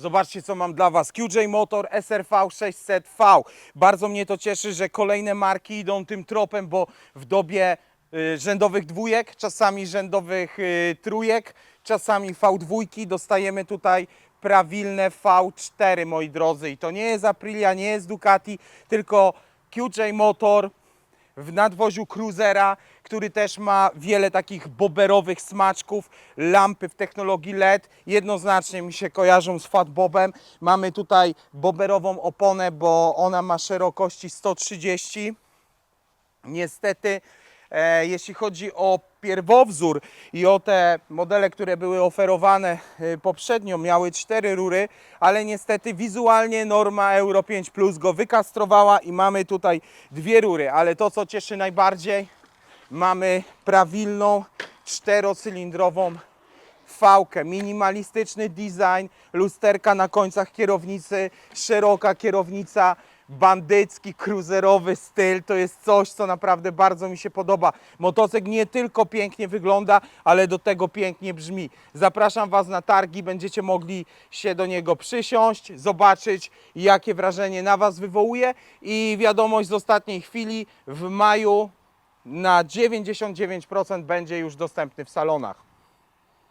Zobaczcie, co mam dla Was. QJ Motor SRV 600V. Bardzo mnie to cieszy, że kolejne marki idą tym tropem, bo w dobie y, rzędowych dwójek, czasami rzędowych y, trójek, czasami V2 dostajemy tutaj prawilne V4, moi drodzy. I to nie jest Aprilia, nie jest Ducati, tylko QJ Motor w nadwoziu Cruisera, który też ma wiele takich boberowych smaczków, lampy w technologii LED, jednoznacznie mi się kojarzą z Fat Bobem. Mamy tutaj boberową oponę, bo ona ma szerokości 130. Niestety, jeśli chodzi o pierwowzór i o te modele, które były oferowane e, poprzednio, miały cztery rury, ale niestety wizualnie norma Euro 5 Plus go wykastrowała i mamy tutaj dwie rury, ale to co cieszy najbardziej, mamy prawilną czterocylindrową fałkę, minimalistyczny design, lusterka na końcach kierownicy, szeroka kierownica, bandycki, cruiserowy styl, to jest coś, co naprawdę bardzo mi się podoba. Motocykl nie tylko pięknie wygląda, ale do tego pięknie brzmi. Zapraszam Was na targi, będziecie mogli się do niego przysiąść, zobaczyć jakie wrażenie na Was wywołuje i wiadomość z ostatniej chwili, w maju na 99% będzie już dostępny w salonach.